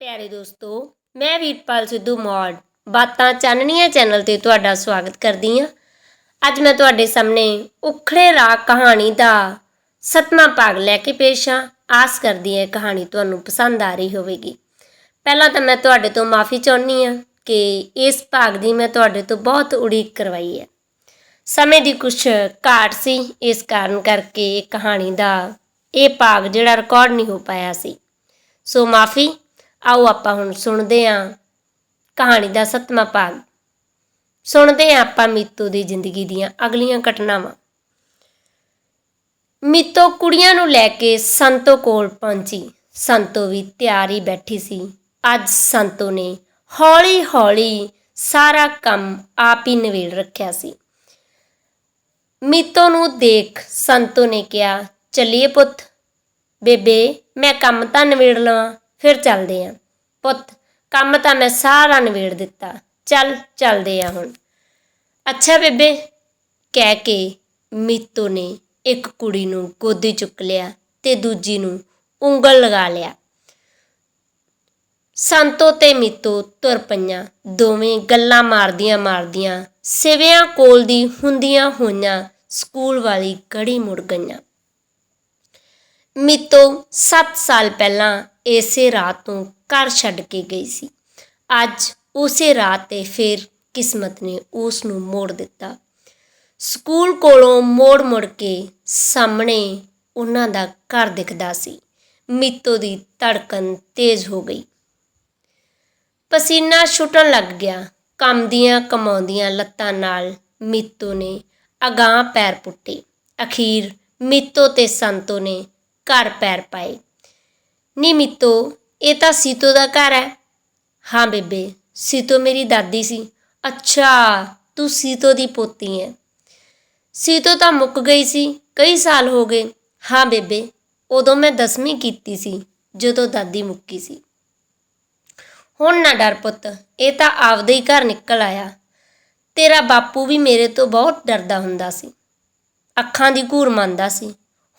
ਪਿਆਰੇ ਦੋਸਤੋ, ਮੈਂ ਵੀਰਪਾਲ ਸਿੱਧੂ ਮੌੜ, ਬਾਤਾਂ ਚਾਨਣੀਆਂ ਚੈਨਲ ਤੇ ਤੁਹਾਡਾ ਸਵਾਗਤ ਕਰਦੀ ਹਾਂ। ਅੱਜ ਮੈਂ ਤੁਹਾਡੇ ਸਾਹਮਣੇ ਉਖੜੇ ਰਾਗ ਕਹਾਣੀ ਦਾ ਸਤਵਾਂ ਭਾਗ ਲੈ ਕੇ ਪੇਸ਼ ਹਾਂ। ਆਸ ਕਰਦੀ ਹਾਂ ਇਹ ਕਹਾਣੀ ਤੁਹਾਨੂੰ ਪਸੰਦ ਆ ਰਹੀ ਹੋਵੇਗੀ। ਪਹਿਲਾਂ ਤਾਂ ਮੈਂ ਤੁਹਾਡੇ ਤੋਂ ਮਾਫੀ ਚਾਹੁੰਦੀ ਹਾਂ ਕਿ ਇਸ ਭਾਗ ਦੀ ਮੈਂ ਤੁਹਾਡੇ ਤੋਂ ਬਹੁਤ ਉਡੀਕ ਕਰਵਾਈ ਹੈ। ਸਮੇਂ ਦੀ ਕੁਛ ਘਾਟ ਸੀ, ਇਸ ਕਾਰਨ ਕਰਕੇ ਇਹ ਕਹਾਣੀ ਦਾ ਇਹ ਭਾਗ ਜਿਹੜਾ ਰਿਕਾਰਡ ਨਹੀਂ ਹੋ ਪਾਇਆ ਸੀ। ਸੋ ਮਾਫੀ ਆਓ ਆਪਾਂ ਹੁਣ ਸੁਣਦੇ ਹਾਂ ਕਹਾਣੀ ਦਾ ਸੱਤਵਾਂ ਭਾਗ। ਸੁਣਦੇ ਹਾਂ ਆਪਾਂ ਮੀਤੋ ਦੀ ਜ਼ਿੰਦਗੀ ਦੀਆਂ ਅਗਲੀਆਂ ਘਟਨਾਵਾਂ। ਮੀਤੋ ਕੁੜੀਆਂ ਨੂੰ ਲੈ ਕੇ ਸੰਤੋ ਕੋਲ ਪਹੁੰਚੀ। ਸੰਤੋ ਵੀ ਤਿਆਰ ਹੀ ਬੈਠੀ ਸੀ। ਅੱਜ ਸੰਤੋ ਨੇ ਹੌਲੀ ਹੌਲੀ ਸਾਰਾ ਕੰਮ ਆਪ ਹੀ ਨਿਬੇੜ ਰੱਖਿਆ ਸੀ। ਮੀਤੋ ਨੂੰ ਦੇਖ ਸੰਤੋ ਨੇ ਕਿਹਾ, ਚੱਲੀਏ ਪੁੱਤ। ਬੇਬੇ, ਮੈਂ ਕੰਮ ਤਾਂ ਨਿਬੇੜ ਲਵਾਂ। ਫਿਰ ਚੱਲਦੇ ਆਂ। ਪੁੱਤ, ਕੰਮ ਤਾਂ ਮੈਂ ਸਾਰਾ ਨਿਬੇੜ ਦਿੱਤਾ। ਚੱਲ, ਚੱਲਦੇ ਆਂ ਹੁਣ। ਅੱਛਾ ਬੇਬੇ, ਕਹਿ ਕੇ ਮੀਤੋ ਨੇ ਇੱਕ ਕੁੜੀ ਨੂੰ ਗੋਦੀ ਚੁੱਕ ਲਿਆ ਤੇ ਦੂਜੀ ਨੂੰ ਉਂਗਲ ਲਗਾ ਲਿਆ। ਸੰਤੋ ਤੇ ਮੀਤੋ ਤੁਰ ਪਈਆਂ। ਦੋਵੇਂ ਗੱਲਾਂ ਮਾਰਦੀਆਂ ਮਾਰਦੀਆਂ ਸਿਵਿਆਂ ਕੋਲ ਦੀ ਹੁੰਦੀਆਂ ਹੋਈਆਂ ਸਕੂਲ ਵਾਲੀ ਗੜੀ ਮੁੜ ਗਈਆਂ। ਮੀਤੋ 7 ਸਾਲ ਪਹਿਲਾਂ ਇਸੇ ਰਾਤ ਨੂੰ ਘਰ ਛੱਡ ਕੇ ਗਈ ਸੀ। ਅੱਜ ਉਸੇ ਰਾਤ ਤੇ ਫਿਰ ਕਿਸਮਤ ਨੇ ਉਸ ਨੂੰ ਮੋੜ ਦਿੱਤਾ। ਸਕੂਲ ਕੋਲੋਂ ਮੋੜ ਮੁੜ ਕੇ ਸਾਹਮਣੇ ਉਹਨਾਂ ਦਾ ਘਰ ਦਿਖਦਾ ਸੀ। ਮਿੱਤੋ ਦੀ ਧੜਕਨ ਤੇਜ਼ ਹੋ ਗਈ। ਪਸੀਨਾ ਛੁੱਟਣ ਲੱਗ ਗਿਆ। ਕੰਮ ਦੀਆਂ ਕਮਾਉਂਦੀਆਂ ਲੱਤਾਂ ਨਾਲ ਮਿੱਤੋ ਨੇ ਅਗਾਹ ਪੈਰ ਪੁੱਟੇ। ਅਖੀਰ ਮਿੱਤੋ ਤੇ ਸੰਤੋ ਨੇ ਘਰ ਪੈਰ ਪਾਏ। ਨੀ ਮੀਤੋ, ਇਹ ਤਾਂ ਸੀਤੋ ਦਾ ਘਰ ਹੈ। ਹਾਂ ਬੇਬੇ, ਸੀਤੋ ਮੇਰੀ ਦਾਦੀ ਸੀ। ਅੱਛਾ, ਤੂੰ ਸੀਤੋ ਦੀ ਪੋਤੀ ਹੈ। ਸੀਤੋ ਤਾਂ ਮੁੱਕ ਗਈ ਸੀ, ਕਈ ਸਾਲ ਹੋ ਗਏ। ਹਾਂ ਬੇਬੇ, ਉਦੋਂ ਮੈਂ ਦਸਵੀਂ ਕੀਤੀ ਸੀ, ਜਦੋਂ ਦਾਦੀ ਮੁੱਕੀ ਸੀ। ਹੁਣ ਨਾ ਡਰ ਪੁੱਤ, ਇਹ ਤਾਂ ਆਪਦੇ ਹੀ ਘਰ ਨਿਕਲ ਆਇਆ। ਤੇਰਾ ਬਾਪੂ ਵੀ ਮੇਰੇ ਤੋਂ ਬਹੁਤ ਡਰਦਾ ਹੁੰਦਾ ਸੀ। ਅੱਖਾਂ ਦੀ ਘੂਰ ਮੰਨਦਾ ਸੀ।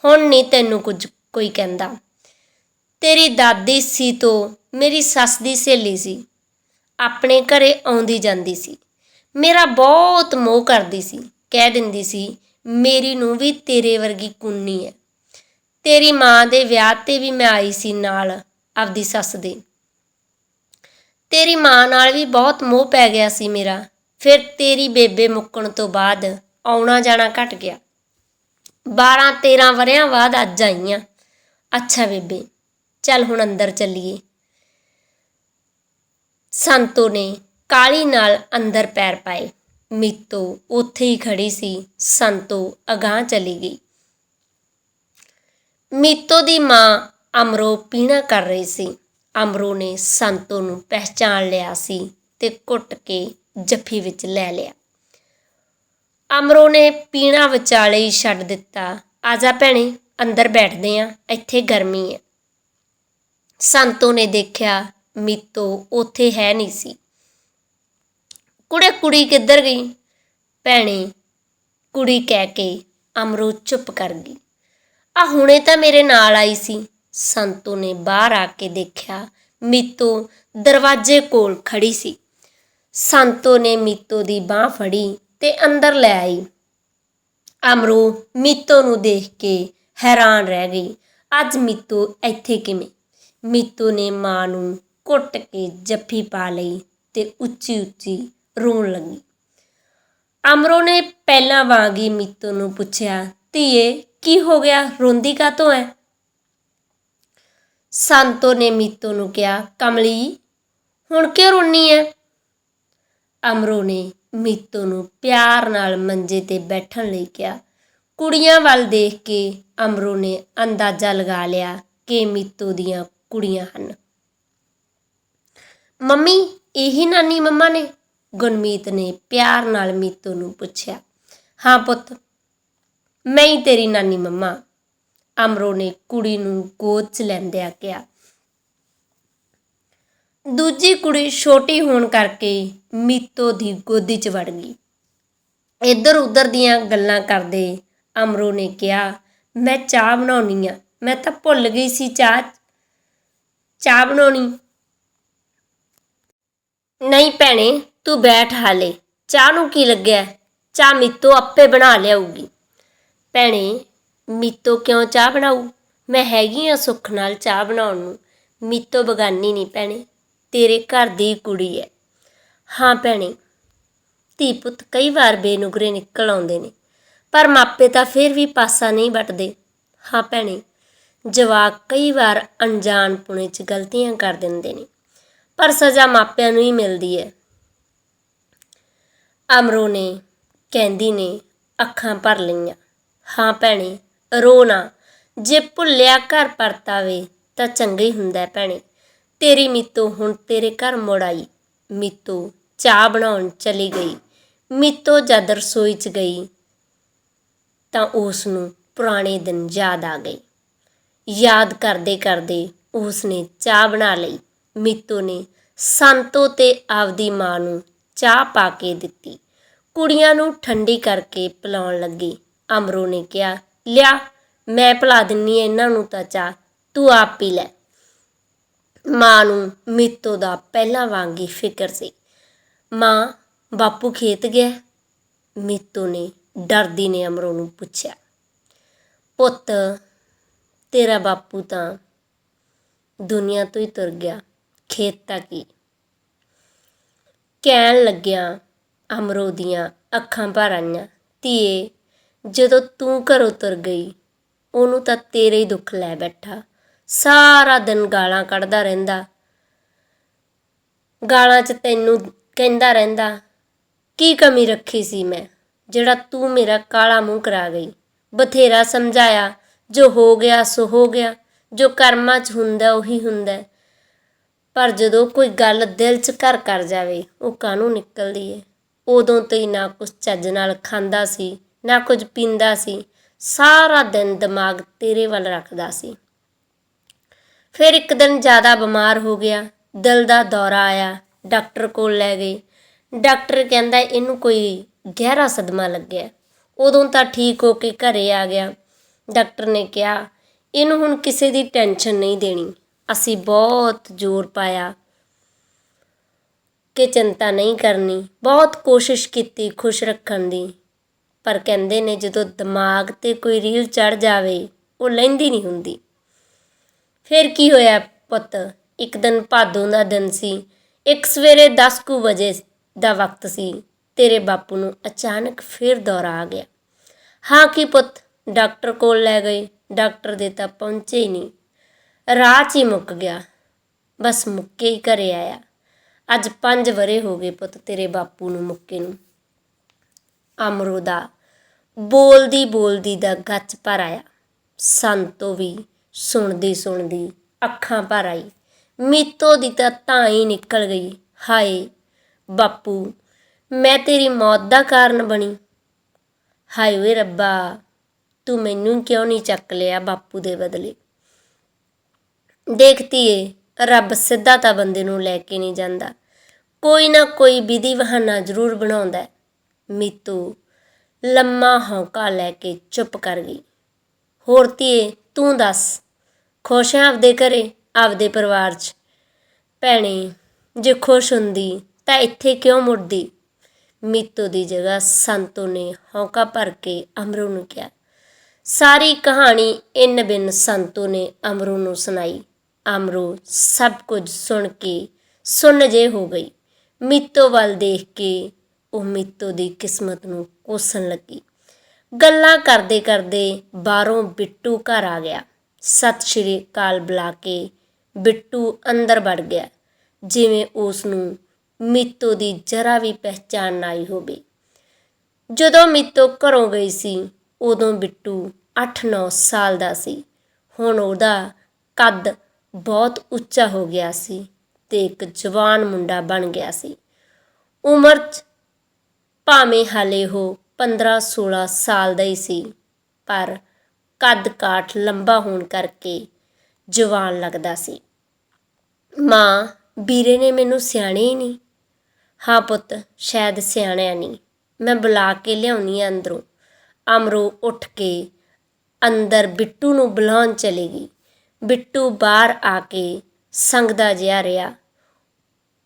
ਹੁਣ ਨਹੀਂ ਤੈਨੂੰ ਕੁਝ ਕੋਈ ਕਹਿੰਦਾ। ਤੇਰੀ ਦਾਦੀ ਸੀ ਤੋਂ ਮੇਰੀ ਸੱਸ ਦੀ ਸਹੇਲੀ ਸੀ। ਆਪਣੇ ਘਰੇ ਆਉਂਦੀ ਜਾਂਦੀ ਸੀ। ਮੇਰਾ ਬਹੁਤ ਮੋਹ ਕਰਦੀ ਸੀ। ਕਹਿ ਦਿੰਦੀ ਸੀ, ਮੇਰੀ ਨੂੰ ਵੀ ਤੇਰੇ ਵਰਗੀ ਕੁੰਨੀ ਹੈ ਤੇਰੀ ਮਾਂ ਦੇ ਵਿਆਹ ਤੇ ਵੀ ਮੈਂ ਆਈ ਸੀ ਨਾਲ ਆਪਦੀ ਸੱਸ ਦੇ। ਤੇਰੀ ਮਾਂ ਨਾਲ ਵੀ ਬਹੁਤ ਮੋਹ ਪੈ ਗਿਆ ਸੀ ਮੇਰਾ। ਫਿਰ ਤੇਰੀ ਬੇਬੇ ਮੁੱਕਣ ਤੋਂ ਬਾਅਦ ਆਉਣਾ ਜਾਣਾ ਘਟ ਗਿਆ। 12 13 ਵਰਿਆਂ ਬਾਅਦ ਅੱਜ ਆਈਆਂ। ਅੱਛਾ ਬੇਬੇ, ਚੱਲ ਹੁਣ ਅੰਦਰ ਚੱਲੀਏ। ਸੰਤੋ ਨੇ ਕਾਲੀ ਨਾਲ ਅੰਦਰ ਪੈਰ ਪਾਏ। ਮੀਤੋ ਉੱਥੇ ਹੀ ਖੜੀ ਸੀ। ਸੰਤੋ ਅਗਾਹ ਚਲੀ ਗਈ। ਮੀਤੋ ਦੀ ਮਾਂ ਅਮਰੋ ਪੀਣਾ ਕਰ ਰਹੀ ਸੀ। ਅਮਰੋ ਨੇ ਸੰਤੋ ਨੂੰ ਪਹਿਚਾਣ ਲਿਆ ਸੀ ਤੇ ਕੁੱਟ ਕੇ ਜੱਫੀ ਵਿੱਚ ਲੈ ਲਿਆ। ਅਮਰੋ ਨੇ ਪੀਣਾ ਵਿਚਾਲੇ ਹੀ ਛੱਡ ਦਿੱਤਾ। ਆਜਾ ਭੈਣੇ, ਅੰਦਰ ਬੈਠਦੇ ਆ, ਇੱਥੇ ਗਰਮੀ ਹੈ ਸੰਤੋ ਨੇ ਦੇਖਿਆ, ਮੀਤੋ, ਉੱਥੇ ਹੈ ਨਹੀਂ ਸੀ। ਕੁੜੇ, ਕੁੜੀ ਕਿੱਧਰ ਗਈ? ਭੈਣੇ, ਕੁੜੀ ਕਹਿ ਕੇ ਅਮਰੋ ਚੁੱਪ ਕਰ ਗਈ। ਆ ਹੁਣੇ ਤਾਂ ਮੇਰੇ ਨਾਲ ਆਈ ਸੀ। ਸੰਤੋ ਨੇ ਬਾਹਰ ਆ ਕੇ ਦੇਖਿਆ, ਮੀਤੋ ਦਰਵਾਜ਼ੇ ਕੋਲ ਖੜੀ ਸੀ। ਸੰਤੋ ਨੇ ਮੀਤੋ ਦੀ ਬਾਹ ਫੜੀ। ਤੇ ਅੰਦਰ ਲੈ ਆਈ। ਅਮਰੂ ਮੀਤੋ ਨੂੰ ਦੇਖ ਕੇ ਹੈਰਾਨ ਰਹਿ ਗਈ। ਅੱਜ ਮੀਤੋ ਇੱਥੇ ਕਿਵੇਂ? ਮੀਤੋ ਨੇ ਮਾਂ ਨੂੰ ਕੁੱਟ ਕੇ ਜੱਫੀ ਪਾ ਲਈ ਤੇ ਉੱਚੀ ਉੱਚੀ ਰੋਣ ਲੱਗੀ। ਅਮਰੋ ਨੇ ਪਹਿਲਾਂ ਵਾਂਗ ਹੀ ਮੀਤੋ ਨੂੰ ਪੁੱਛਿਆ, ਧੀਏ, ਕੀ ਹੋ ਗਿਆ? ਰੋਂਦੀ ਕਾਤੋਂ ਐ? ਸੰਤੋ ਨੇ ਮੀਤੋ ਨੂੰ ਕਿਹਾ, ਕਮਲੀ, ਹੁਣ ਕਿਉਂ ਰੋਣੀ ਹੈ ਅਮਰੋ ਨੇ ਮੀਤੋ ਨੂੰ ਪਿਆਰ ਨਾਲ ਮੰਜੇ ਤੇ ਬੈਠਣ ਲਈ ਕਿਹਾ। ਕੁੜੀਆਂ ਵੱਲ ਦੇਖ ਕੇ ਅਮਰੋ ਨੇ ਅੰਦਾਜ਼ਾ ਲਗਾ ਲਿਆ ਕਿ ਮੀਤੋ ਦੀਆਂ ਕੁੜੀਆਂ ਹਨ। ਮੰਮੀ, ਇਹੀ ਨਾਨੀ ਮੰਮਾ ਨੇ? ਗੁਰਮੀਤ ਨੇ ਪਿਆਰ ਨਾਲ ਮੀਤੋ ਨੂੰ ਪੁੱਛਿਆ। ਹਾਂ ਪੁੱਤ, ਮੈਂ ਹੀ ਤੇਰੀ ਨਾਨੀ ਮੰਮਾ। ਅਮਰੋ ਨੇ ਕੁੜੀ ਨੂੰ ਗੋਦ 'ਚ ਲੈਂਦਿਆਂ ਕਿਹਾ। ਦੂਜੀ ਕੁੜੀ ਛੋਟੀ ਹੋਣ ਕਰਕੇ ਮੀਤੋ ਦੀ ਗੋਦੀ 'ਚ ਵੜ ਗਈ। ਇੱਧਰ ਉੱਧਰ ਦੀਆਂ ਗੱਲਾਂ ਕਰਦੇ ਅਮਰੋ ਨੇ ਕਿਹਾ, ਮੈਂ ਚਾਹ ਬਣਾਉਣੀ ਆ। ਮੈਂ ਤਾਂ ਭੁੱਲ ਗਈ ਸੀ ਚਾਹ। ਚਾਹ ਬਣਾਉਣੀ? ਨਹੀਂ ਭੈਣੇ, ਤੂੰ ਬੈਠ ਹਾਲੇ। ਚਾਹ ਨੂੰ ਕੀ ਲੱਗਿਆ? ਚਾਹ ਮੀਤੋ ਆਪੇ ਬਣਾ ਲਿਆਊਗੀ। ਭੈਣੇ, ਮੀਤੋ ਕਿਉਂ ਚਾਹ ਬਣਾਊ? ਮੈਂ ਹੈਗੀ ਆ ਸੁੱਖ ਨਾਲ ਚਾਹ ਬਣਾਉਣ ਨੂੰ। ਮੀਤੋ ਬਗਾਨੀ ਨਹੀਂ ਭੈਣੇ। ਤੇਰੇ ਘਰ ਦੀ ਕੁੜੀ ਹੈ ਹਾਂ ਭੈਣੇ, ਧੀ ਪੁੱਤ ਕਈ ਵਾਰ ਬੇਨੁਗਰੇ ਨਿਕਲ ਆਉਂਦੇ ਨੇ, ਪਰ ਮਾਪੇ ਤਾਂ ਫਿਰ ਵੀ ਪਾਸਾ ਨਹੀਂ ਵੱਟਦੇ। ਹਾਂ ਭੈਣੇ, ਜਵਾਕ ਕਈ ਵਾਰ ਅਣਜਾਣ ਪੁਣੇ 'ਚ ਗਲਤੀਆਂ ਕਰ ਦਿੰਦੇ ਨੇ, ਪਰ ਸਜ਼ਾ ਮਾਪਿਆਂ ਨੂੰ ਹੀ ਮਿਲਦੀ ਹੈ ਅਮਰੋ ਨੇ ਕਹਿੰਦੀ ਨੇ, ਅੱਖਾਂ ਭਰ ਲਈਆਂ। ਹਾਂ ਭੈਣੇ, ਰੋ ਨਾ, ਜੇ ਭੁੱਲਿਆ ਘਰ ਪਰਤਾਵੇ ਤਾਂ ਚੰਗਾ ਹੀ ਹੁੰਦਾ ਹੈ ਭੈਣੇ। ਤੇਰੀ ਮੀਤੋ ਹੁਣ ਤੇਰੇ ਘਰ ਮੁੜ ਆਈ। ਮੀਤੋ, ਚਾਹ ਬਣਾਉਣ ਚਲੀ ਗਈ। ਮੀਤੋ ਜਦ ਰਸੋਈ 'ਚ ਗਈ ਤਾਂ ਉਸ ਨੂੰ ਪੁਰਾਣੇ ਦਿਨ ਯਾਦ ਆ ਗਏ। ਯਾਦ ਕਰਦੇ ਕਰਦੇ ਉਸ ਨੇ ਚਾਹ ਬਣਾ ਲਈ। ਮੀਤੋ ਨੇ ਸੰਤੋ ਤੇ ਆਪਦੀ ਮਾਂ ਨੂੰ ਚਾਹ ਪਾ ਕੇ ਦਿੱਤੀ। ਕੁੜੀਆਂ ਨੂੰ ਠੰਡੀ ਕਰਕੇ ਪਿਲਾਉਣ ਲੱਗੀ। ਅਮਰੋ ਨੇ ਕਿਹਾ, ਲਿਆ, ਮੈਂ ਪਿਲਾ ਦਿੰਨੀ ਆਂ, ਇਹਨਾਂ ਨੂੰ ਤਾਂ ਚਾਹ, ਤੂੰ ਆਪ ਪੀ ਲੈ। ਮਾਂ ਨੂੰ ਮੀਤੋ ਦਾ ਪਹਿਲਾਂ ਵਾਂਗ ਹੀ ਫਿਕਰ ਸੀ। ਮਾਂ ਬਾਪੂ ਖੇਤ ਗਿਆ। ਮੀਤੋ ਨੇ ਡਰਦੀ ਨੇ ਅਮਰੋ ਨੂੰ ਪੁੱਛਿਆ, ਪੁੱਤ, ਤੇਰਾ ਬਾਪੂ ਤਾਂ ਦੁਨੀਆ ਤੋਂ ਹੀ ਤੁਰ ਗਿਆ। ਖੇਤ ਤੱਕ ਹੀ ਕਹਿਣ ਲੱਗਿਆ ਅਮਰੋ ਦੀਆਂ ਅੱਖਾਂ ਭਰ ਆਈਆਂ, ਧੀਏ, ਜਦੋਂ ਤੂੰ ਘਰੋਂ ਤੁਰ ਗਈ, ਉਹਨੂੰ ਤਾਂ ਤੇਰੇ ਹੀ ਦੁੱਖ ਲੈ ਬੈਠਾ। ਸਾਰਾ ਦਿਨ ਗਾਲਾਂ ਕੱਢਦਾ ਰਹਿੰਦਾ। ਗਾਲਾਂ 'ਚ ਤੈਨੂੰ ਕਹਿੰਦਾ ਰਹਿੰਦਾ, ਕੀ ਕਮੀ ਰੱਖੀ ਸੀ ਮੈਂ, ਜਿਹੜਾ ਤੂੰ ਮੇਰਾ ਕਾਲਾ ਮੂੰਹ ਕਰਾ ਗਈ। ਬਥੇਰਾ ਸਮਝਾਇਆ, ਜੋ ਹੋ ਗਿਆ ਸੋ ਹੋ ਗਿਆ, ਜੋ ਕਰਮਾਂ 'ਚ ਹੁੰਦਾ ਉਹੀ ਹੁੰਦਾ। ਪਰ ਜਦੋਂ ਕੋਈ ਗੱਲ ਦਿਲ 'ਚ ਘਰ ਕਰ ਜਾਵੇ, ਉਹ ਕਾਹਨੂੰ ਨਿਕਲਦੀ ਏ? ਉਦੋਂ ਤੋਂ ਹੀ ਨਾ ਕੁਝ ਚੱਜ ਨਾਲ ਖਾਂਦਾ ਸੀ, ਨਾ ਕੁਝ ਪੀਂਦਾ ਸੀ। ਸਾਰਾ ਦਿਨ ਦਿਮਾਗ ਤੇਰੇ ਵੱਲ ਰੱਖਦਾ ਸੀ। ਫਿਰ ਇੱਕ ਦਿਨ ਜ਼ਿਆਦਾ ਬਿਮਾਰ ਹੋ ਗਿਆ। ਦਿਲ ਦਾ ਦੌਰਾ ਆਇਆ। ਡਾਕਟਰ ਕੋਲ ਲੈ ਗਏ ਡਾਕਟਰ ਕਹਿੰਦਾ ਇਹਨੂੰ ਕੋਈ ਗਹਿਰਾ ਸਦਮਾ ਲੱਗਿਆ। ਉਦੋਂ ਤਾਂ ਠੀਕ ਹੋ ਕੇ ਘਰੇ ਆ ਗਿਆ। ਡਾਕਟਰ ਨੇ ਕਿਹਾ, ਇਹਨੂੰ ਹੁਣ ਕਿਸੇ ਦੀ ਟੈਨਸ਼ਨ ਨਹੀਂ ਦੇਣੀ। ਅਸੀਂ ਬਹੁਤ ਜ਼ੋਰ ਪਾਇਆ ਕਿ ਚਿੰਤਾ ਨਹੀਂ ਕਰਨੀ। ਬਹੁਤ ਕੋਸ਼ਿਸ਼ ਕੀਤੀ ਖੁਸ਼ ਰੱਖਣ ਦੀ। ਪਰ ਕਹਿੰਦੇ ਨੇ ਜਦੋਂ ਦਿਮਾਗ ਤੇ ਕੋਈ ਰੀਲ ਚੜ ਜਾਵੇ, ਉਹ ਲੈਂਦੀ ਨਹੀਂ ਹੁੰਦੀ। ਫਿਰ ਕੀ ਹੋਇਆ ਪੁੱਤ? ਇੱਕ ਦਿਨ ਭਾਦੋਂ ਦਾ ਦਿਨ ਸੀ। ਇੱਕ ਸਵੇਰੇ 10 ਕੁ ਵਜੇ ਦਾ ਵਕਤ ਸੀ। ਤੇਰੇ ਬਾਪੂ ਨੂੰ ਅਚਾਨਕ ਫਿਰ ਦੌਰਾ ਆ ਗਿਆ। ਹਾਂ ਕੀ ਪੁੱਤ? ਡਾਕਟਰ ਕੋਲ ਲੈ ਗਏ। ਡਾਕਟਰ ਦੇ ਤਾਂ ਪਹੁੰਚੇ ਹੀ ਨਹੀਂ। ਰਾਹ 'ਚ ਹੀ ਮੁੱਕ ਗਿਆ। ਬਸ ਮੁੱਕੇ ਹੀ ਘਰੇ ਆਇਆ। ਅੱਜ 5 ਵਰੇ ਹੋ ਗਏ ਪੁੱਤ ਤੇਰੇ ਬਾਪੂ ਨੂੰ ਮੁੱਕੇ ਨੂੰ। ਅਮਰੋ ਦਾ ਬੋਲਦੀ ਬੋਲਦੀ ਦਾ ਗੱਚ ਭਰ ਆਇਆ। ਸੰਤੋ ਵੀ ਸੁਣਦੀ ਸੁਣਦੀ ਅੱਖਾਂ ਭਰ ਆਈ। ਮੀਤੋ ਦੀ ਤਾਂ ਤਾਂ ਹੀ ਨਿਕਲ ਗਈ। ਹਾਏ ਬਾਪੂ, ਮੈਂ ਤੇਰੀ ਮੌਤ ਦਾ ਕਾਰਨ ਬਣੀ। ਹਾਏ ਵੇ ਰੱਬਾ, ਤੂੰ ਮੈਨੂੰ ਕਿਉਂ ਨਹੀਂ ਚੱਕ ਲਿਆ ਬਾਪੂ ਦੇ ਬਦਲੇ? ਦੇਖਤੀ ਏ ਰੱਬ ਸਿੱਧਾ ਤਾਂ ਬੰਦੇ ਨੂੰ ਲੈ ਕੇ ਨਹੀਂ ਜਾਂਦਾ। ਕੋਈ ਨਾ ਕੋਈ ਵਿਧੀ ਬਹਾਨਾ ਜ਼ਰੂਰ ਬਣਾਉਂਦਾ ਮੀਤੂ ਲੰਮਾ ਹੌਂਕਾ ਲੈ ਕੇ ਚੁੱਪ ਕਰ ਗਈ। ਹੋਰ ਧੀਏ ਤੂੰ ਦੱਸ। ਖੁਸ਼ ਹੈ ਆਪਦੇ ਘਰੇ, ਆਪਦੇ ਪਰਿਵਾਰ 'ਚ? ਭੈਣੇ, ਜੇ ਖੁਸ਼ ਹੁੰਦੀ ਤਾਂ ਇੱਥੇ ਕਿਉਂ ਮੁੜਦੀ? ਮੀਤੋ ਦੀ ਜਗ੍ਹਾ ਸੰਤੋ ਨੇ ਹੌਂਕਾ ਭਰ ਕੇ ਅਮਰੂ ਨੂੰ ਕਿਹਾ। ਸਾਰੀ ਕਹਾਣੀ ਇਨ ਬਿਨ ਸੰਤੋ ਨੇ ਅਮਰੂ ਨੂੰ ਸੁਣਾਈ। ਅਮਰੂ ਸਭ ਕੁਝ ਸੁਣ ਕੇ ਸੁੰਨ ਜੇ ਹੋ ਗਈ। ਮੀਤੋ ਵੱਲ ਦੇਖ ਕੇ ਉਹ ਮੀਤੋ ਦੀ ਕਿਸਮਤ ਨੂੰ ਕੋਸਣ ਲੱਗੀ। ਗੱਲਾਂ ਕਰਦੇ ਕਰਦੇ ਬਾਹਰੋਂ ਬਿੱਟੂ ਘਰ ਆ ਗਿਆ। ਸਤਿ ਸ਼੍ਰੀ ਅਕਾਲ ਬੁਲਾ ਕੇ ਬਿੱਟੂ ਅੰਦਰ ਵੜ ਗਿਆ। ਜਿਵੇਂ ਉਸ ਨੂੰ ਮੀਤੋ ਦੀ ਜਰਾ ਵੀ ਪਹਿਚਾਣ ਨਾ ਆਈ ਹੋਵੇ। ਜਦੋਂ ਮੀਤੋ ਘਰੋਂ ਗਈ ਸੀ, ਉਦੋਂ ਬਿੱਟੂ 8-9 ਸਾਲ ਦਾ ਸੀ। ਹੁਣ ਉਹਦਾ ਕੱਦ ਬਹੁਤ ਉੱਚਾ ਹੋ ਗਿਆ ਸੀ ਤੇ ਇੱਕ ਜਵਾਨ ਮੁੰਡਾ ਬਣ ਗਿਆ ਸੀ। ਉਮਰ 'ਚ ਭਾਵੇਂ ਹਾਲੇ ਉਹ 15-16 ਸਾਲ ਦਾ ਹੀ ਸੀ, ਪਰ ਕੱਦ ਕਾਠ ਲੰਬਾ ਹੋਣ ਕਰਕੇ ਜਵਾਨ ਲੱਗਦਾ ਸੀ। ਮਾਂ ਵੀਰੇ ਨੇ ਮੈਨੂੰ ਸਿਆਣੇ ਹੀ ਨਹੀਂ ਹਾਂ ਪੁੱਤ, ਸ਼ਾਇਦ ਸਿਆਣਿਆ ਨਹੀਂ ਮੈਂ ਬੁਲਾ ਕੇ ਲਿਆਉਣੀ ਆ ਅੰਦਰੋਂ। ਅਮਰੋ ਉੱਠ ਕੇ ਅੰਦਰ ਬਿੱਟੂ ਨੂੰ ਬੁਲਾਉਣ ਚਲੀ ਗਈ। ਬਿੱਟੂ ਬਾਹਰ ਆ ਕੇ ਸੰਗਦਾ ਜਿਹਾ ਰਿਹਾ।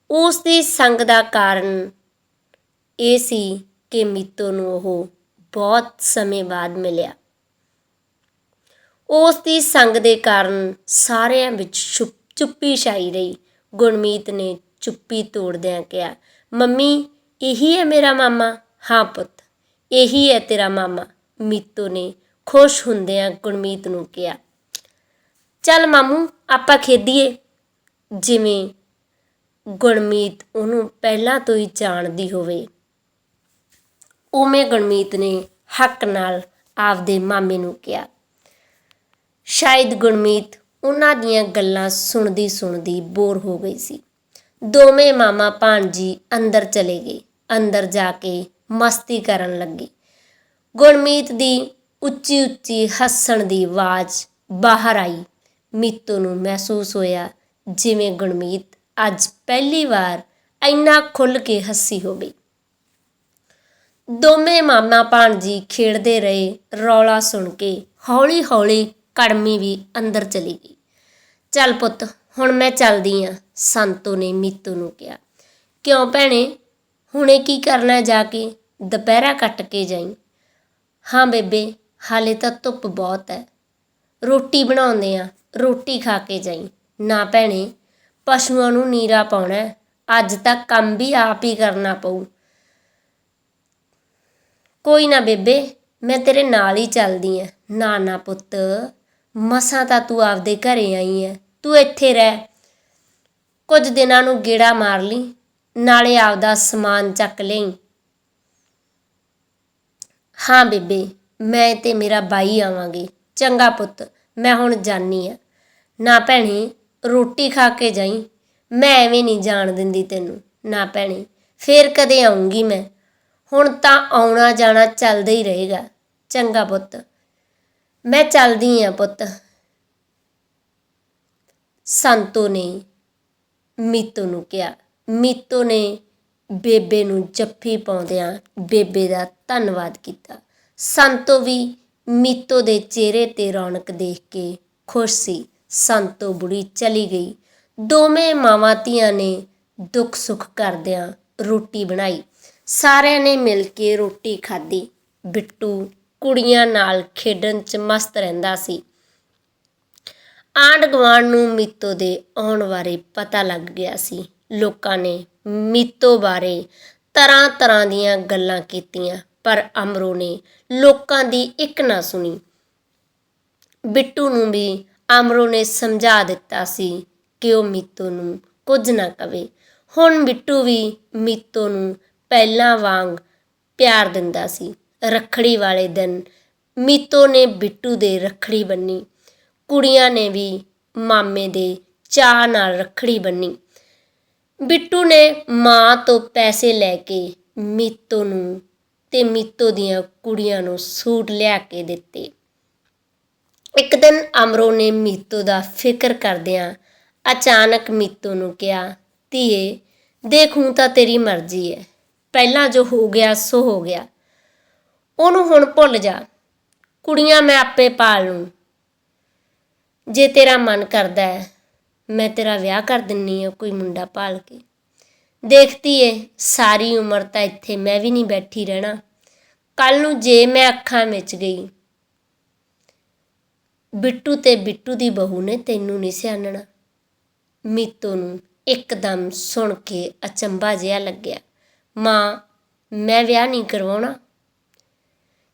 ਉਸ ਦੀ ਸੰਗ ਦਾ ਕਾਰਨ ਇਹ ਸੀ ਕਿ ਮੀਤੋ ਨੂੰ ਉਹ ਬਹੁਤ ਸਮੇਂ ਬਾਅਦ ਮਿਲਿਆ। ਉਸ ਦੀ ਸੰਗ ਦੇ ਕਾਰਨ ਸਾਰਿਆਂ ਵਿੱਚ ਛੁਪ, ਚੁੱਪੀ ਛਾਈ ਰਹੀ। ਗੁਣਮੀਤ ਨੇ ਚੁੱਪੀ ਤੋੜਦਿਆਂ ਕਿਹਾ, ਮੰਮੀ, ਇਹੀ ਹੈ ਮੇਰਾ ਮਾਮਾ? ਹਾਂ ਪੁੱਤ, ਇਹੀ ਹੈ ਤੇਰਾ ਮਾਮਾ, ਮੀਤੋ ਨੇ ਖੁਸ਼ ਹੁੰਦਿਆਂ ਗੁਣਮੀਤ ਨੂੰ ਕਿਹਾ। ਚੱਲ ਮਾਮੂ, ਆਪਾਂ ਖੇਡੀਏ। ਜਿਵੇਂ ਗੁਣਮੀਤ ਉਹਨੂੰ ਪਹਿਲਾਂ ਤੋਂ ਹੀ ਜਾਣਦੀ ਹੋਵੇ। ਉਵੇਂ ਗੁਰਮੀਤ ਨੇ ਹੱਕ ਨਾਲ ਆਪਦੇ ਮਾਮੇ ਨੂੰ ਕਿਹਾ। ਸ਼ਾਇਦ ਗੁਰਮੀਤ ਉਹਨਾਂ ਦੀਆਂ ਗੱਲਾਂ ਸੁਣਦੀ ਸੁਣਦੀ ਬੋਰ ਹੋ ਗਈ ਸੀ। ਦੋਵੇਂ ਮਾਮਾ ਭਾਣਜੀ ਅੰਦਰ ਚਲੇ ਗਏ, ਅੰਦਰ ਜਾ ਕੇ ਮਸਤੀ ਕਰਨ ਲੱਗੇ। ਗੁਰਮੀਤ ਦੀ ਉੱਚੀ ਉੱਚੀ ਹੱਸਣ ਦੀ ਆਵਾਜ਼ ਬਾਹਰ ਆਈ। ਮੀਤੋ ਨੂੰ ਮਹਿਸੂਸ ਹੋਇਆ ਜਿਵੇਂ ਗੁਰਮੀਤ ਅੱਜ ਪਹਿਲੀ ਵਾਰ ਇੰਨਾ ਖੁੱਲ ਕੇ ਹੱਸੀ ਹੋਵੇ। ਦੋਵੇਂ ਮਾਮਾ ਭਾਣਜੀ ਖੇਡਦੇ ਰਹੇ, ਰੌਲਾ ਸੁਣ ਕੇ। ਹੌਲੀ ਹੌਲੀ ਕੜਮੀ ਵੀ ਅੰਦਰ ਚਲੀ ਗਈ। ਚੱਲ ਪੁੱਤ, ਹੁਣ ਮੈਂ ਚੱਲਦੀ ਆ, ਸੰਤੋ ਨੇ ਮੀਤੂ ਨੂੰ ਕਿਹਾ। ਕਿਉਂ ਭੈਣੇ, ਹੁਣੇ ਕੀ ਕਰਨਾ ਜਾ ਕੇ? ਦੁਪਹਿਰਾ ਕੱਟ ਕੇ ਜਾਈ। ਹਾਂ ਬੇਬੇ, ਹਾਲੇ ਤਾਂ ਧੁੱਪ ਬਹੁਤ ਹੈ ਰੋਟੀ ਬਣਾਉਂਦੇ ਆ, ਰੋਟੀ ਖਾ ਕੇ ਜਾਈ। ਨਾ ਭੈਣੇ, ਪਸ਼ੂਆਂ ਨੂੰ ਨੀਰਾ ਪਾਉਣਾ ਅੱਜ ਤੱਕ ਕੰਮ ਵੀ ਆਪ ਹੀ ਕਰਨਾ ਪਊ। ਕੋਈ ਨਾ ਬੇਬੇ, ਮੈਂ ਤੇਰੇ ਨਾਲ ਹੀ ਚੱਲਦੀ ਆ। ਨਾ ਨਾ ਪੁੱਤ, ਮਸਾਂ ਤਾਂ ਤੂੰ ਆਪਦੇ ਘਰੇ ਆਈ ਐ ਤੂੰ ਇੱਥੇ ਰਹਿ। ਕੁਝ ਦਿਨਾਂ ਨੂੰ ਗੇੜਾ ਮਾਰ ਲਈ, ਨਾਲੇ ਆਪਦਾ ਸਮਾਨ ਚੱਕ ਲਈ। ਹਾਂ ਬੇਬੇ, ਮੈਂ ਤੇ ਮੇਰਾ ਬਾਈ ਆਵਾਂਗੇ। ਚੰਗਾ ਪੁੱਤ, ਮੈਂ ਹੁਣ ਜਾਨੀ ਆ। ਨਾ ਭੈਣੇ, ਰੋਟੀ ਖਾ ਕੇ ਜਾਈ। ਮੈਂ ਐਵੇਂ ਨਹੀਂ ਜਾਣ ਦਿੰਦੀ ਤੈਨੂੰ। ਨਾ ਭੈਣੇ, ਫੇਰ ਕਦੇ ਆਉਂਗੀ ਮੈਂ। ਹੁਣ ਤਾਂ ਆਉਣਾ ਜਾਣਾ ਚੱਲਦਾ ਹੀ ਰਹੇਗਾ। ਚੰਗਾ ਪੁੱਤ। ਮੈਂ ਚੱਲਦੀ ਆ ਪੁੱਤ। ਸੰਤੋ ਨੇ ਮੀਤੋ ਨੂੰ ਕਿਹਾ। ਮੀਤੋ ਨੇ ਬੇਬੇ ਨੂੰ ਜੱਫੀ ਪਾਉਂਦਿਆਂ ਬੇਬੇ ਦਾ ਧੰਨਵਾਦ ਕੀਤਾ। ਸੰਤੋ ਵੀ ਮੀਤੋ ਦੇ ਚਿਹਰੇ ਤੇ ਰੌਣਕ ਦੇਖ ਕੇ ਖੁਸ਼ ਸੀ। ਸੰਤੋ ਬੁੜੀ ਚਲੀ ਗਈ। ਦੋਵੇਂ ਮਾਵਾਂ ਧੀਆਂ ਨੇ ਦੁੱਖ ਸੁੱਖ ਕਰਦਿਆਂ ਰੋਟੀ ਬਣਾਈ। ਸਾਰਿਆਂ ਨੇ ਮਿਲ ਕੇ ਰੋਟੀ ਖਾਧੀ। ਬਿੱਟੂ ਕੁੜੀਆਂ ਨਾਲ ਖੇਡਣ 'ਚ ਮਸਤ ਰਹਿੰਦਾ ਸੀ। ਆਂਢ ਗੁਆਂਢ ਨੂੰ ਮੀਤੋ ਦੇ ਆਉਣ ਬਾਰੇ ਪਤਾ ਲੱਗ ਗਿਆ ਸੀ। ਲੋਕਾਂ ਨੇ ਮੀਤੋ ਬਾਰੇ ਤਰ੍ਹਾਂ ਤਰ੍ਹਾਂ ਦੀਆਂ ਗੱਲਾਂ ਕੀਤੀਆਂ, ਪਰ ਅਮਰੋ ਨੇ ਲੋਕਾਂ ਦੀ ਇੱਕ ਨਾ ਸੁਣੀ। ਬਿੱਟੂ ਨੂੰ ਵੀ ਅਮਰੋ ਨੇ ਸਮਝਾ ਦਿੱਤਾ ਸੀ ਕਿ ਉਹ ਮੀਤੋ ਨੂੰ ਕੁਝ ਨਾ ਕਵੇ। ਹੁਣ ਬਿੱਟੂ ਵੀ ਮੀਤੋ ਨੂੰ ਪਹਿਲਾਂ ਵਾਂਗ ਪਿਆਰ ਦਿੰਦਾ ਸੀ। ਰੱਖੜੀ ਵਾਲੇ ਦਿਨ ਮੀਤੋ ਨੇ ਬਿੱਟੂ ਦੇ ਰੱਖੜੀ ਬੰਨੀ। ਕੁੜੀਆਂ ਨੇ ਵੀ ਮਾਮੇ ਦੇ ਚਾਹ ਨਾਲ ਰੱਖੜੀ ਬੰਨੀ। ਬਿੱਟੂ ਨੇ ਮਾਂ ਤੋਂ ਪੈਸੇ ਲੈ ਕੇ ਮੀਤੋ ਨੂੰ ਤੇ ਮੀਤੋ ਦੀਆਂ ਕੁੜੀਆਂ ਨੂੰ ਸੂਟ ਲਿਆ ਕੇ ਦਿੱਤੇ। ਇੱਕ ਦਿਨ ਅਮਰੋ ਨੇ ਮੀਤੋ ਦਾ ਫਿਕਰ ਕਰਦਿਆਂ ਅਚਾਨਕ ਮੀਤੋ ਨੂੰ ਕਿਹਾ, ਧੀਏ, ਦੇਖੂੰ ਤਾਂ ਤੇਰੀ ਮਰਜ਼ੀ ਹੈ। ਪਹਿਲਾਂ ਜੋ ਹੋ ਗਿਆ, ਸੋ ਹੋ ਗਿਆ। ਉਹਨੂੰ ਹੁਣ ਭੁੱਲ ਜਾ। ਕੁੜੀਆਂ ਮੈਂ ਆਪੇ ਪਾਲ ਲੂੰ। ਜੇ ਤੇਰਾ ਮਨ ਕਰਦਾ ਹੈ, ਮੈਂ ਤੇਰਾ ਵਿਆਹ ਕਰ ਦਿੰਨੀ ਆ ਕੋਈ ਮੁੰਡਾ ਪਾਲ ਕੇ। ਦੇਖਤੀ ਏ ਸਾਰੀ ਉਮਰ ਤਾਂ ਇੱਥੇ ਮੈਂ ਵੀ ਨਹੀਂ ਬੈਠੀ ਰਹਿਣਾ। ਕੱਲ ਨੂੰ ਜੇ ਮੈਂ ਅੱਖਾਂ ਵਿੱਚ ਗਈ, ਬਿੱਟੂ ਤੇ ਬਿੱਟੂ ਦੀ ਬਹੂ ਨੇ ਤੈਨੂੰ ਨਹੀਂ ਸਿਆਣਨਾ। ਮੀਤੋ ਨੂੰ ਇੱਕਦਮ ਸੁਣ ਕੇ ਅਚੰਭਾ ਜਿਹਾ ਲੱਗਿਆ। ਮਾਂ, ਮੈਂ ਵਿਆਹ ਨਹੀਂ ਕਰਵਾਉਣਾ।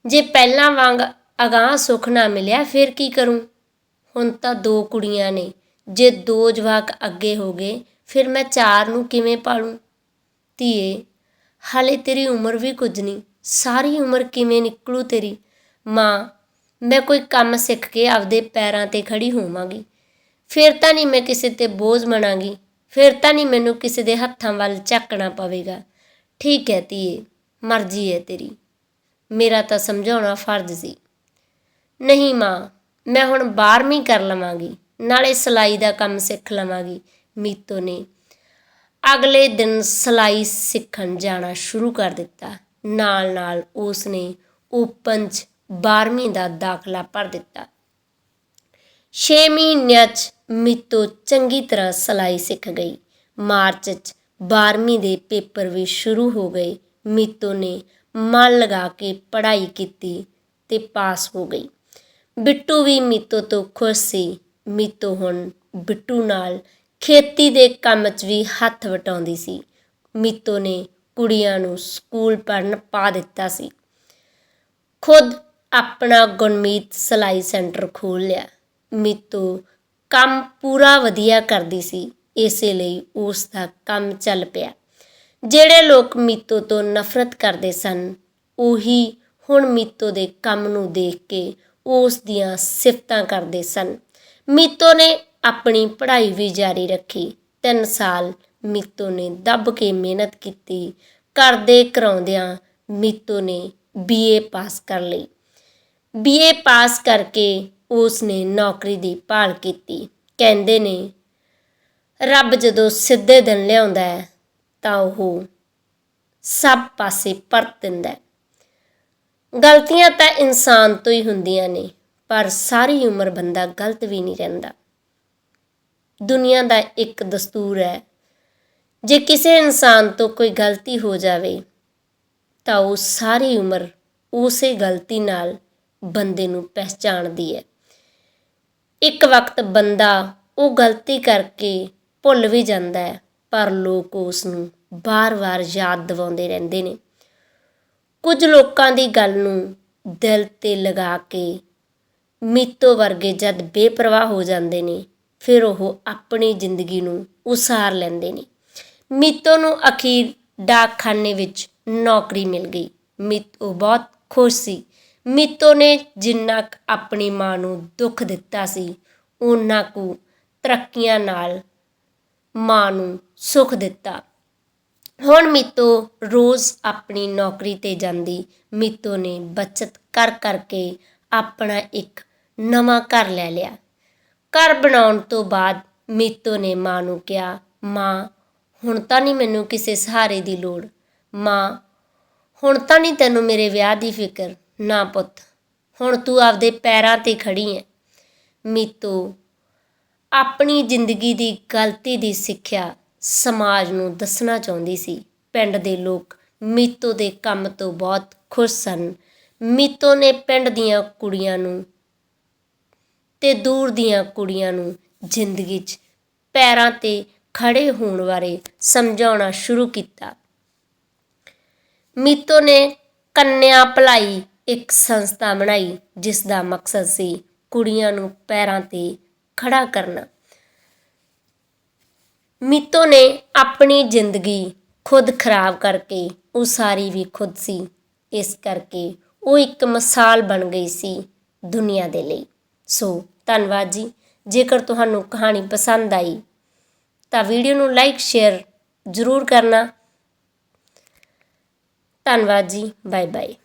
ਜੇ ਪਹਿਲਾਂ ਵਾਂਗ ਅਗਾਹ ਸੁੱਖ ਨਾ ਮਿਲਿਆ, ਫਿਰ ਕੀ ਕਰੂੰ? ਹੁਣ ਤਾਂ ਦੋ ਕੁੜੀਆਂ ਨੇ। ਜੇ ਦੋ ਜਵਾਕ ਅੱਗੇ ਹੋ ਗਏ, ਫਿਰ ਮੈਂ ਚਾਰ ਨੂੰ ਕਿਵੇਂ ਪਾਲੂੰ? ਧੀਏ, ਹਾਲੇ ਤੇਰੀ ਉਮਰ ਵੀ ਕੁਝ ਨਹੀਂ। ਸਾਰੀ ਉਮਰ ਕਿਵੇਂ ਨਿਕਲੂ ਤੇਰੀ? ਮਾਂ, ਮੈਂ ਕੋਈ ਕੰਮ ਸਿੱਖ ਕੇ ਆਪਦੇ ਪੈਰਾਂ ਤੇ ਖੜੀ ਹੋਵਾਂਗੀ। ਫਿਰ ਤਾਂ ਨਹੀਂ ਮੈਂ ਕਿਸੇ ਤੇ ਬੋਝ ਬਣਾਂਗੀ ਫਿਰ ਤਾਂ ਨਹੀਂ ਮੈਨੂੰ ਕਿਸੇ ਦੇ ਹੱਥਾਂ ਵੱਲ ਝਾਕਣਾ ਪਵੇਗਾ। ਠੀਕ ਹੈ ਧੀਏ, ਮਰਜ਼ੀ ਹੈ ਤੇਰੀ। ਮੇਰਾ ਤਾਂ ਸਮਝਾਉਣਾ ਫਰਜ਼ ਸੀ। ਨਹੀਂ ਮਾਂ, ਮੈਂ ਹੁਣ 12ਵੀਂ ਕਰ ਲਵਾਂਗੀ, ਨਾਲੇ ਸਿਲਾਈ ਦਾ ਕੰਮ ਸਿੱਖ ਲਵਾਂਗੀ, ਮੀਤੋ ਨੇ। ਅਗਲੇ ਦਿਨ ਸਿਲਾਈ ਸਿੱਖਣ ਜਾਣਾ ਸ਼ੁਰੂ ਕਰ ਦਿੱਤਾ। ਨਾਲ ਨਾਲ ਉਸ ਨੇ ਓਪਨ 'ਚ 12ਵੀਂ ਦਾ ਦਾਖਲਾ ਭਰ ਦਿੱਤਾ। 6 ਮਹੀਨਿਆਂ 'ਚ ਮੀਤੋ ਚੰਗੀ ਤਰ੍ਹਾਂ ਸਿਲਾਈ ਸਿੱਖ ਗਈ। ਮਾਰਚ 'ਚ 12ਵੀਂ ਦੇ ਪੇਪਰ ਵੀ ਸ਼ੁਰੂ ਹੋ ਗਏ। ਮੀਤੋ ਨੇ ਮਨ ਲਗਾ ਕੇ ਪੜ੍ਹਾਈ ਕੀਤੀ ਤੇ ਪਾਸ ਹੋ ਗਈ। ਬਿੱਟੂ ਵੀ ਮੀਤੋ ਤੋਂ ਖੁਸ਼ ਸੀ। ਮੀਤੋ ਹੁਣ ਬਿੱਟੂ ਨਾਲ ਖੇਤੀ ਦੇ ਕੰਮ 'ਚ ਵੀ ਹੱਥ ਵਟਾਉਂਦੀ ਸੀ। ਮੀਤੋ ਨੇ ਕੁੜੀਆਂ ਨੂੰ ਸਕੂਲ ਪੜ੍ਹਨ ਪਾ ਦਿੱਤਾ ਸੀ। ਖੁਦ ਆਪਣਾ ਗੁਣਮੀਤ ਸਿਲਾਈ ਸੈਂਟਰ ਖੋਲ੍ਹ ਲਿਆ। ਮੀਤੋ ਕੰਮ ਪੂਰਾ ਵਧੀਆ ਕਰਦੀ ਸੀ। ਇਸੇ ਲਈ ਉਸ ਦਾ ਕੰਮ ਚੱਲ ਪਿਆ। ਜਿਹੜੇ ਲੋਕ ਮੀਤੋ ਤੋਂ ਨਫ਼ਰਤ ਕਰਦੇ ਸਨ, ਉਹੀ ਹੁਣ ਮੀਤੋ ਦੇ ਕੰਮ ਨੂੰ ਦੇਖ ਕੇ ਉਸ ਦੀਆਂ ਸਿਫਤਾਂ ਕਰਦੇ ਸਨ। ਮੀਤੋ ਨੇ ਆਪਣੀ ਪੜ੍ਹਾਈ ਵੀ ਜਾਰੀ ਰੱਖੀ। 3 ਸਾਲ ਮੀਤੋ ਨੇ ਦੱਬ ਕੇ ਮਿਹਨਤ ਕੀਤੀ। ਕਰਦੇ ਕਰਾਉਂਦਿਆਂ ਮੀਤੋ ਨੇ ਬੀਏ ਪਾਸ ਕਰ ਲਈ। ਬੀਏ ਪਾਸ ਕਰਕੇ ਉਸ ਨੇ ਨੌਕਰੀ ਦੀ ਭਾਲ ਕੀਤੀ। ਕਹਿੰਦੇ ਨੇ ਰੱਬ ਜਦੋਂ ਸਿੱਧੇ ਦਿਨ ਲਿਆਉਂਦਾ ਹੈ, ਤਾਂ ਉਹ ਸਭ ਪਾਸੇ ਪਰਤ ਦਿੰਦਾ ਹੈ। ਗਲਤੀਆਂ ਤਾਂ ਇਨਸਾਨ ਤੋਂ ਹੀ ਹੁੰਦੀਆਂ ਨੇ, ਪਰ ਸਾਰੀ ਉਮਰ ਬੰਦਾ ਗਲਤ ਵੀ ਨਹੀਂ ਰਹਿੰਦਾ। ਦੁਨੀਆ ਦਾ ਇੱਕ ਦਸਤੂਰ ਹੈ। ਜੇ ਕਿਸੇ ਇਨਸਾਨ ਤੋਂ ਕੋਈ ਗਲਤੀ ਹੋ ਜਾਵੇ, ਤਾਂ ਉਹ ਸਾਰੀ ਉਮਰ ਉਸੇ ਗਲਤੀ ਨਾਲ ਬੰਦੇ ਨੂੰ ਪਹਿਚਾਣਦੀ ਹੈ। ਇੱਕ ਵਕਤ ਬੰਦਾ ਉਹ ਗਲਤੀ ਕਰਕੇ ਭੁੱਲ ਵੀ ਜਾਂਦਾ ਹੈ, ਪਰ ਲੋਕ ਉਸ ਨੂੰ ਬਾਰ-ਬਾਰ ਯਾਦ ਦਿਵਾਉਂਦੇ ਰਹਿੰਦੇ ਨੇ। ਕੁਝ ਲੋਕਾਂ ਦੀ ਗੱਲ ਨੂੰ ਦਿਲ ਤੇ ਲਗਾ ਕੇ ਮੀਤੋ ਵਰਗੇ ਜਦ ਬੇਪਰਵਾਹ ਹੋ ਜਾਂਦੇ ਨੇ, ਫਿਰ ਉਹ ਆਪਣੀ ਜ਼ਿੰਦਗੀ ਨੂੰ ਉਸਾਰ ਲੈਂਦੇ ਨੇ। ਮੀਤੋ ਨੂੰ ਅਖੀਰ ਡਾਕਖਾਨੇ ਵਿੱਚ ਨੌਕਰੀ ਮਿਲ ਗਈ। ਮੀਤੋ ਬਹੁਤ ਖੁਸ਼ ਸੀ। ਮੀਤੋ ਨੇ ਜਿੰਨਾ ਕੁ ਆਪਣੀ ਮਾਂ ਨੂੰ ਦੁੱਖ ਦਿੱਤਾ ਸੀ ਉਹਨਾਂ ਕੁ ਤਰੱਕੀਆਂ ਨਾਲ ਮਾਂ ਨੂੰ ਸੁੱਖ ਦਿੱਤਾ। ਹੁਣ ਮੀਤੋ ਰੋਜ਼ ਆਪਣੀ ਨੌਕਰੀ ਤੇ ਜਾਂਦੀ। ਮੀਤੋ ਨੇ ਬਚਤ ਕਰ ਕਰਕੇ ਆਪਣਾ ਇੱਕ ਨਵਾਂ ਘਰ ਲੈ ਲਿਆ। ਘਰ ਬਣਾਉਣ ਤੋਂ ਬਾਅਦ ਮੀਤੋ ਨੇ ਮਾਂ ਨੂੰ ਕਿਹਾ, ਮਾਂ, ਹੁਣ ਤਾਂ ਨਹੀਂ ਮੈਨੂੰ ਕਿਸੇ ਸਹਾਰੇ ਦੀ ਲੋੜ। ਮਾਂ, ਹੁਣ ਤਾਂ ਨਹੀਂ ਤੈਨੂੰ ਮੇਰੇ ਵਿਆਹ ਦੀ ਫਿਕਰ। ਨਾ ਪੁੱਤ, ਹੁਣ ਤੂੰ ਆਪਦੇ ਪੈਰਾਂ ਤੇ ਖੜੀ ਹੈ ਮੀਤੋ ਆਪਣੀ ਜ਼ਿੰਦਗੀ ਦੀ ਗਲਤੀ ਦੀ ਸਿੱਖਿਆ ਸਮਾਜ ਨੂੰ ਦੱਸਣਾ ਚਾਹੁੰਦੀ ਸੀ। ਪਿੰਡ ਦੇ ਲੋਕ ਮੀਤੋ ਦੇ ਕੰਮ ਤੋਂ ਬਹੁਤ ਖੁਸ਼ ਸਨ। ਮੀਤੋ ਨੇ ਪਿੰਡ ਦੀਆਂ ਕੁੜੀਆਂ ਨੂੰ ਤੇ ਦੂਰ ਦੀਆਂ ਕੁੜੀਆਂ ਨੂੰ ਜ਼ਿੰਦਗੀ 'ਚ ਪੈਰਾਂ ਤੇ ਖੜੇ ਹੋਣ ਬਾਰੇ ਸਮਝਾਉਣਾ ਸ਼ੁਰੂ ਕੀਤਾ। ਮੀਤੋ ਨੇ ਕੰਨਿਆ ਭਲਾਈ ਇੱਕ ਸੰਸਥਾ ਬਣਾਈ, ਜਿਸ ਦਾ ਮਕਸਦ ਸੀ ਕੁੜੀਆਂ ਨੂੰ ਪੈਰਾਂ ਤੇ ਖੜਾ ਕਰਨਾ। ਮੀਤੋ ਨੇ ਆਪਣੀ ਜ਼ਿੰਦਗੀ ਖੁਦ ਖਰਾਬ ਕਰਕੇ ਉਸਾਰੀ ਵੀ ਖੁਦ ਸੀ। ਇਸ ਕਰਕੇ ਉਹ ਇੱਕ ਮਿਸਾਲ ਬਣ ਗਈ ਸੀ ਦੁਨੀਆ ਦੇ ਲਈ। ਸੋ ਧੰਨਵਾਦ ਜੀ। ਜੇਕਰ ਤੁਹਾਨੂੰ ਕਹਾਣੀ ਪਸੰਦ ਆਈ, ਤਾਂ ਵੀਡੀਓ ਨੂੰ ਲਾਈਕ, ਸ਼ੇਅਰ ਜ਼ਰੂਰ ਕਰਨਾ। ਧੰਨਵਾਦ ਜੀ। Bye bye